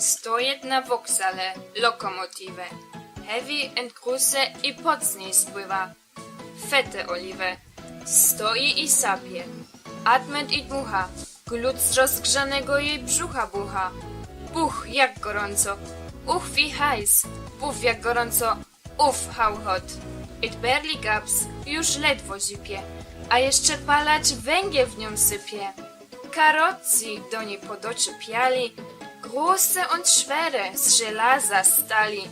Stoję na woksale, lokomotywę. Heavy and kruse i pod z niej spływa. Fette oliwę. Stoi i sapie. Atmet i dmucha. Glut z rozgrzanego jej brzucha bucha. Buch, jak gorąco. Uch, wie heiß. Buf, jak gorąco. Uff, how hot. It barely gaps, już ledwo zipie. A jeszcze palać węgiel w nią sypie. Karocji do niej podoczepiali. Große und schwere, z żelaza stali.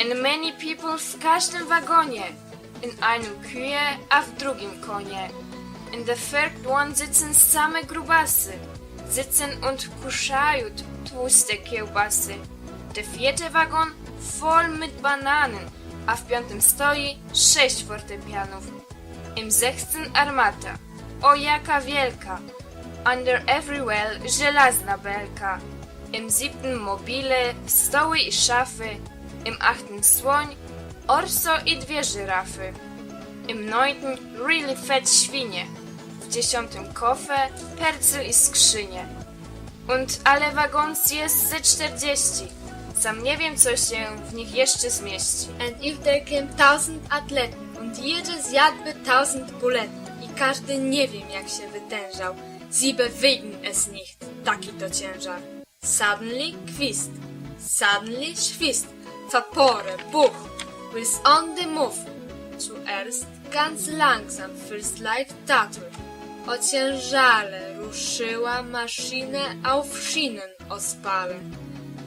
And many people w każdym wagonie. In einem Kühe, a w drugim konie. In the third one sitzen same grubasy. Sitzen und kuszają tłuste kiełbasy. Der vierte Wagon voll mit Bananen, a w piątym stoi sześć fortepianów. Im sechsten armata. O jaka wielka! Under every well żelazna belka. Im siebten mobile, stoły i szafy. Im achten słoń, orso i dwie żyrafy. Im neunten really fett świnie. W dziesiątym kofę, percyl i skrzynie. Und ale wagons jest ze 40. Sam nie wiem, co się w nich jeszcze zmieści. And if there came thousand Athleten und jeder zjadłby tausend Buletten i każdy nie wiem jak się wytężał, sie bewegen es nicht, taki to ciężar. Suddenly Quist, suddenly Schwist, Vapore, Buch, will's on the move. Zuerst ganz langsam, first like tatur. Ociężale ruszyła maszynę auf Schienen ospale.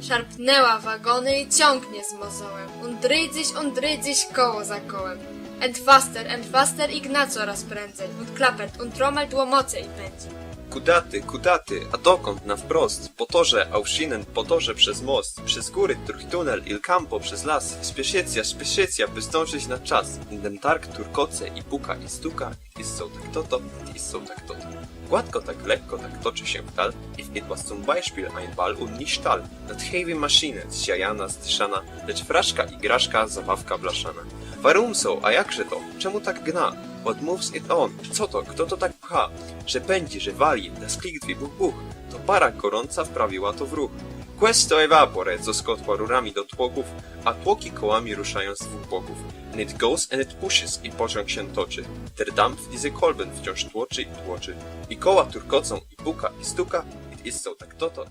Szarpnęła wagony i ciągnie z mozołem. Und dreht sich und dreht sich koło za kołem. And faster, and faster i gna coraz prędzej. Und klappert, und trommelt łomoce i pędzi. Kudaty, kudaty, a dokąd na wprost? Po torze Auschinen, po torze przez most, przez góry, durch tunel, il campo, przez las. Spieszycja, spieszycja, by zdążyć na czas. In dem Targ turkoce i puka i stuka, ist so tak toto, ist so tak toto. Gładko, tak lekko, tak toczy się ptal, if it was zum Beispiel ein Ball und nicht Stall. Nad heavy Maschine, zziajana, zdyszana, lecz fraszka i graszka, zabawka blaszana. Warum so, a jakże to? Czemu tak gna? What moves it on? Co to? Kto to tak pcha? Że pędzi, że wali, das klickt wie buch buch. To para gorąca wprawiła to w ruch. Questo evapore, co skotła rurami do tłoków, a tłoki kołami ruszają z dwóch boków. And it goes and it pushes i pociąg się toczy. Der Dampf diese Kolben wciąż tłoczy i tłoczy. I koła turkocą i puka i stuka, it is so tak toto,